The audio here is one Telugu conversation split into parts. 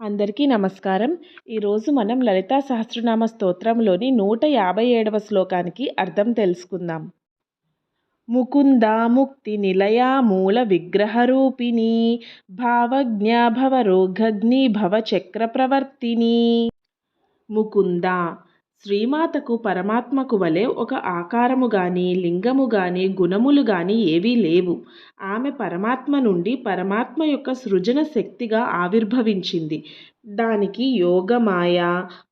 అందరికీ నమస్కారం. ఈరోజు మనం లలితా సహస్రనామ స్తోత్రంలోని నూట యాభై ఏడవ శ్లోకానికి అర్థం తెలుసుకుందాం. ముకుందా ముక్తి నిలయా మూల విగ్రహరూపిణి భావజ్ఞ భవ చక్ర ప్రవర్తిని. ముకుంద శ్రీమాతకు పరమాత్మకు వలె ఒక ఆకారము గాని లింగము గాని గుణములు గాని ఏవీ లేవు. ఆమె పరమాత్మ నుండి పరమాత్మ యొక్క సృజన శక్తిగా ఆవిర్భవించింది. దానికి యోగమాయ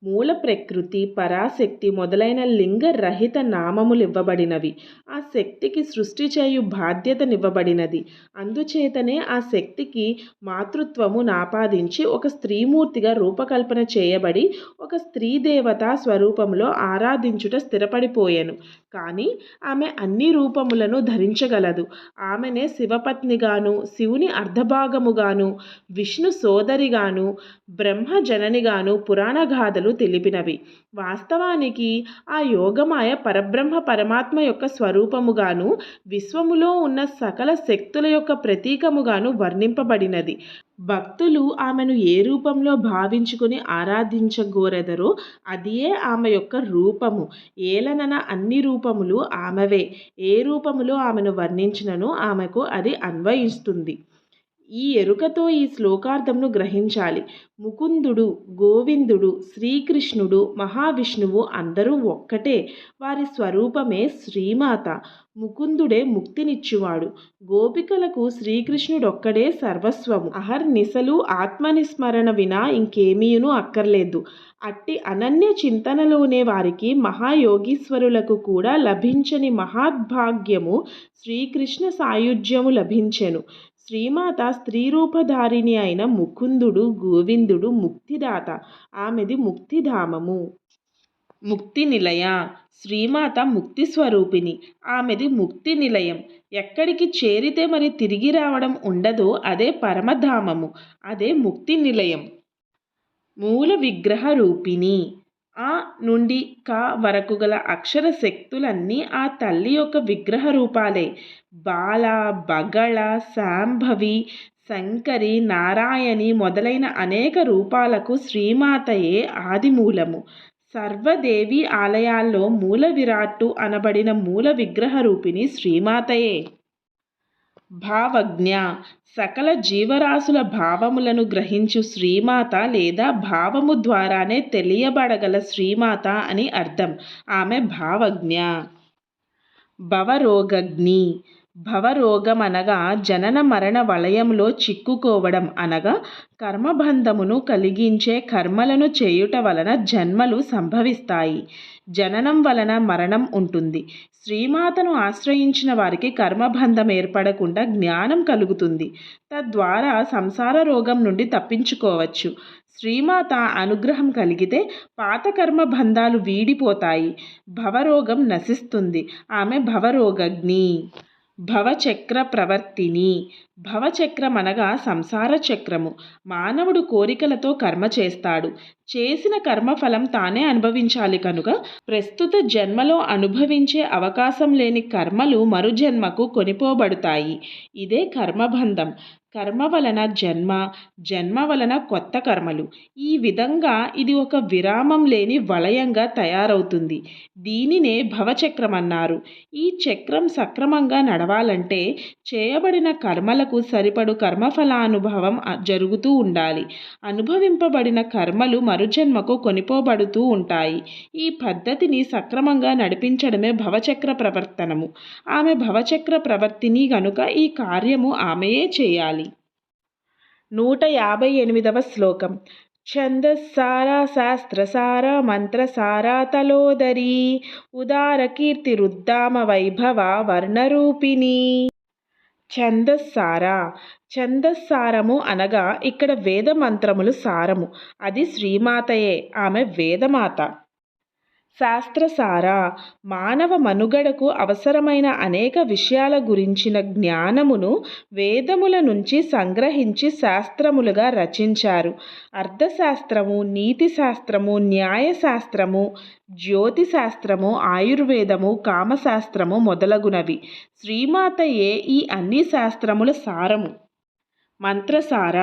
మూల ప్రకృతి పరాశక్తి మొదలైన లింగరహిత నామములు ఇవ్వబడినవి. ఆ శక్తికి సృష్టి చేయు బాధ్యతనివ్వబడినది. అందుచేతనే ఆ శక్తికి మాతృత్వము నాపాదించి ఒక స్త్రీమూర్తిగా రూపకల్పన చేయబడి ఒక స్త్రీ దేవత స్వరూపంలో ఆరాధించుట స్థిరపడిపోయాను. కానీ ఆమె అన్ని రూపములను ధరించగలదు. ఆమెనే శివపత్నిగాను శివుని అర్ధభాగముగాను విష్ణు సోదరిగాను బ్రహ్మ జననిగాను పురాణగాథలు తెలిపినవి. వాస్తవానికి ఆ యోగమాయ పరబ్రహ్మ పరమాత్మ యొక్క స్వరూపముగాను విశ్వములో ఉన్న సకల శక్తుల యొక్క ప్రతీకముగాను వర్ణింపబడినది. భక్తులు ఆమెను ఏ రూపంలో భావించుకుని ఆరాధించగోరెదరో అదియే ఆమె యొక్క రూపము. ఏలనన అన్ని రూపములు ఆమెవే. ఏ రూపములో ఆమెను వర్ణించినను ఆమెకు అది అన్వయిస్తుంది. ఈ ఎరుకతో ఈ శ్లోకార్థంను గ్రహించాలి. ముకుందుడు గోవిందుడు శ్రీకృష్ణుడు మహావిష్ణువు అందరూ ఒక్కటే. వారి స్వరూపమే శ్రీమాత. ముకుందుడే ముక్తినిచ్చువాడు. గోపికలకు శ్రీకృష్ణుడొక్కడే సర్వస్వము. అహర్నిశలు ఆత్మనిస్మరణ వినా ఇంకేమీయును అక్కర్లేదు. అట్టి అనన్య చింతనలోనే వారికి మహాయోగీశ్వరులకు కూడా లభించని మహాద్భాగ్యము శ్రీకృష్ణ సాయుధ్యము లభించెను. శ్రీమాత స్త్రీ రూపధారిణి అయిన ముకుందుడు గోవిందుడు ముక్తిదాత. ఆమెది ముక్తిధామము. ముక్తి నిలయ శ్రీమాత ముక్తి స్వరూపిణి ఆమెది ముక్తి నిలయం ఎక్కడికి చేరితే మరి తిరిగి రావడం ఉండదో అదే పరమధామము. అదే ముక్తి నిలయం మూల విగ్రహ రూపిణి ఆ నుండి క వరకు గల అక్షర శక్తులన్నీ ఆ తల్లి యొక్క విగ్రహ రూపాలే. బాల బగళ శాంభవి శంకరి నారాయణి మొదలైన అనేక రూపాలకు శ్రీమాతయే ఆదిమూలము. సర్వదేవి ఆలయాల్లో మూల విరాట్టు అనబడిన మూల విగ్రహ రూపిణి శ్రీమాతయే. భావజ్ఞ. సకల జీవరాశుల భావములను గ్రహించు శ్రీమాత లేదా భావము ద్వారానే తెలియబడగల శ్రీమాత అని అర్థం. ఆమె భావజ్ఞ. భవరోగగ్ని భవరోగం అనగా జనన మరణ వలయంలో చిక్కుకోవడం అనగా కర్మబంధమును కలిగించే కర్మలను చేయుట వలన జన్మలు సంభవిస్తాయి. జననం వలన మరణం ఉంటుంది. శ్రీమాతను ఆశ్రయించిన వారికి కర్మబంధం ఏర్పడకుండా జ్ఞానం కలుగుతుంది. తద్వారా సంసార రోగం నుండి తప్పించుకోవచ్చు. శ్రీమాత అనుగ్రహం కలిగితే పాత కర్మ బంధాలు వీడిపోతాయి. భవరోగం నశిస్తుంది. ఆమె భవరోగగ్ని భవచక్ర ప్రవర్తిని. భవచక్రం అనగా సంసార చక్రము. మానవుడు కోరికలతో కర్మ చేస్తాడు. చేసిన కర్మఫలం తానే అనుభవించాలి కనుక ప్రస్తుత జన్మలో అనుభవించే అవకాశం లేని కర్మలు మరుజన్మకు కొనిపోబడతాయి. ఇదే కర్మబంధం. కర్మ వలన జన్మ జన్మ వలన కొత్త కర్మలు. ఈ విధంగా ఇది ఒక విరామం లేని వలయంగా తయారవుతుంది. దీనినే భవచక్రం అన్నారు. ఈ చక్రం సక్రమంగా నడవాలంటే చేయబడిన కర్మలకు సరిపడు కర్మఫలానుభవం జరుగుతూ ఉండాలి. అనుభవింపబడిన కర్మలు మరుజన్మకు కొనిపోబడుతూ ఉంటాయి. ఈ పద్ధతిని సక్రమంగా నడిపించడమే భవచక్ర ప్రవర్తనము. ఆమె భవచక్ర ప్రవర్తిని గనుక ఈ కార్యము ఆమెయే చేయాలి. నూట యాభై ఎనిమిదవ శ్లోకం. ఛందస్సార శాస్త్రసార మంత్రసారా తలోదరి ఉదార కీర్తి రుద్దామ వైభవ వర్ణరూపిణి. ఛందస్సార. ఛందస్సారము అనగా ఇక్కడ వేద మంత్రములు సారము. అది శ్రీమాతయే. ఆమె వేదమాత. శాస్త్రసార మానవ మనుగడకు అవసరమైన అనేక విషయాల గురించిన జ్ఞానమును వేదముల నుంచి సంగ్రహించి శాస్త్రములుగా రచించారు. అర్థశాస్త్రము నీతి శాస్త్రము న్యాయశాస్త్రము జ్యోతిశాస్త్రము ఆయుర్వేదము కామశాస్త్రము మొదలగునవి. శ్రీమాతయే ఈ అన్ని శాస్త్రముల సారము. మంత్రసార.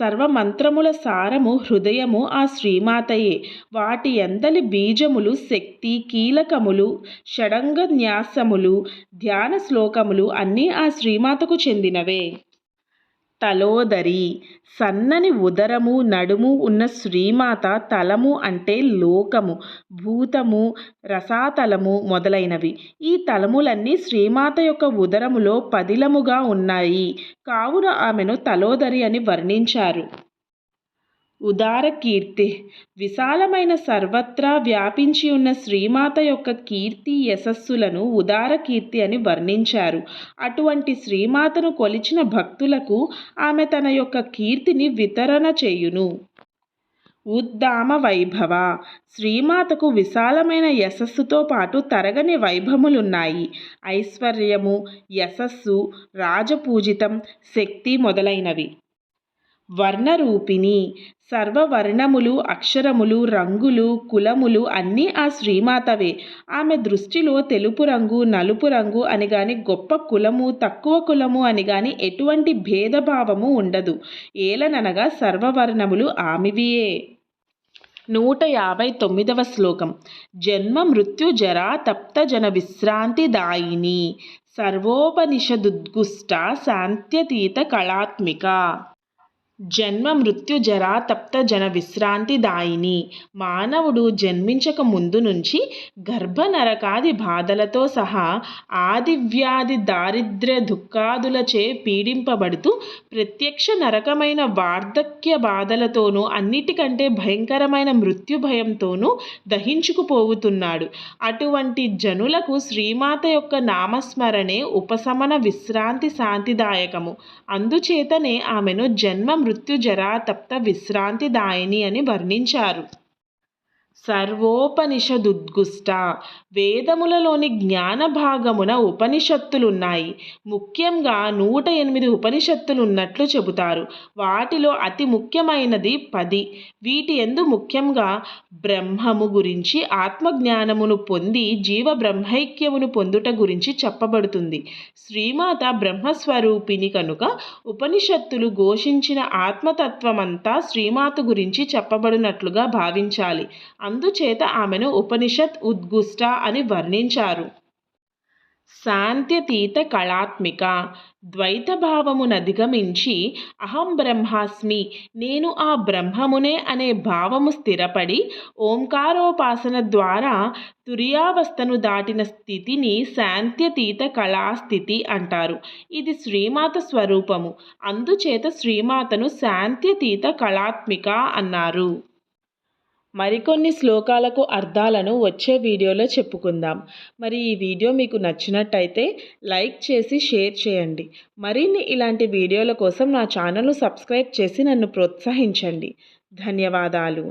సర్వమంత్రముల సారము హృదయము ఆ శ్రీమాతయే. వాటి ఎందలి బీజములు శక్తి కీలకములు షడంగ న్యాసములు ధ్యాన శ్లోకములు అన్నీ ఆ శ్రీమాతకు చెందినవే. తలోదరి. సన్నని ఉదరము నడుము ఉన్న శ్రీమాత తలము అంటే లోకము భూతము రసాతలము మొదలైనవి. ఈ తలములన్నీ శ్రీమాత యొక్క ఉదరములో పదిలముగా ఉన్నాయి. కావున ఆమెను తలోదరి అని వర్ణించారు. ఉదార కీర్తి విశాలమైన సర్వత్రా వ్యాపించి ఉన్న శ్రీమాత యొక్క కీర్తి యశస్సులను ఉదార కీర్తి అని వర్ణించారు. అటువంటి శ్రీమాతను కొలిచిన భక్తులకు ఆమె తన యొక్క కీర్తిని వితరణ చేయును. ఉద్దామ వైభవ. శ్రీమాతకు విశాలమైన యశస్సుతో పాటు తరగని వైభవములున్నాయి ఐశ్వర్యము యశస్సు రాజపూజితం శక్తి మొదలైనవి. వర్ణరూపిణి. సర్వవర్ణములు అక్షరములు రంగులు కులములు అన్నీ ఆ శ్రీమాతవే. ఆమె దృష్టిలో తెలుపు రంగు నలుపు రంగు అని గాని గొప్ప కులము తక్కువ కులము అని గాని ఎటువంటి భేదభావము ఉండదు. ఏలననగా సర్వవర్ణములు ఆమెవియే. నూట యాభై తొమ్మిదవ శ్లోకం. జన్మ మృత్యు జరా తప్త జన విశ్రాంతి దాయిని. సర్వోపనిషదుద్గుష్ట శాంత్యతీత కళాత్మిక. జన్మ మృత్యు జరా తప్త జన విశ్రాంతి దాయిని. మానవుడు జన్మించక ముందు నుంచి గర్భ నరకాది బాధలతో సహా ఆది వ్యాధి దారిద్ర్య దుఃఖాదులచే పీడింపబడుతూ ప్రత్యక్ష నరకమైన వార్ధక్య బాధలతోనూ అన్నిటికంటే భయంకరమైన మృత్యు భయంతోనూ దహించుకుపోతున్నాడు అటువంటి జనులకు శ్రీమాత యొక్క నామస్మరణే ఉపశమన విశ్రాంతి శాంతిదాయకము. అందుచేతనే ఆమెను జన్మ మృత్యుజరా తప్త విశ్రాంతిదాయిని అని వర్ణించారు. సర్వోపనిషదుద్గుష్ట. వేదములలోని జ్ఞాన భాగమున ఉపనిషత్తులున్నాయి. ముఖ్యంగా నూట ఎనిమిది ఉపనిషత్తులు ఉన్నట్లు చెబుతారు. వాటిలో అతి ముఖ్యమైనది పది. వీటి ఎందు ముఖ్యంగా బ్రహ్మము గురించి ఆత్మజ్ఞానమును పొంది జీవ బ్రహ్మైక్యమును పొందుట గురించి చెప్పబడుతుంది. శ్రీమాత బ్రహ్మస్వరూపిణి కనుక ఉపనిషత్తులు ఘోషించిన ఆత్మతత్వమంతా శ్రీమాత గురించి చెప్పబడినట్లుగా భావించాలి. అందుచేత ఆమెను ఉపనిషత్ ఉద్గుష్ట అని వర్ణించారు. శాంత్యతీత కళాత్మిక ద్వైత భావమునధిగమించి అహం బ్రహ్మాస్మి నేను ఆ బ్రహ్మమునే అనే భావము స్థిరపడి ఓంకారోపాసన ద్వారా తుర్యావస్థను దాటిన స్థితిని శాంత్యతీత కళాస్థితి అంటారు. ఇది శ్రీమాత స్వరూపము అందుచేత శ్రీమాతను శాంత్యతీత కళాత్మిక అన్నారు. మరికొన్ని శ్లోకాలకు అర్థాలను వచ్చే వీడియోలో చెప్పుకుందాం. మరి ఈ వీడియో మీకు నచ్చినట్టయితే లైక్ చేసి షేర్ చేయండి. మరిన్ని ఇలాంటి వీడియోల కోసం నా ఛానల్ను సబ్స్క్రైబ్ చేసి నన్ను ప్రోత్సహించండి. ధన్యవాదాలు.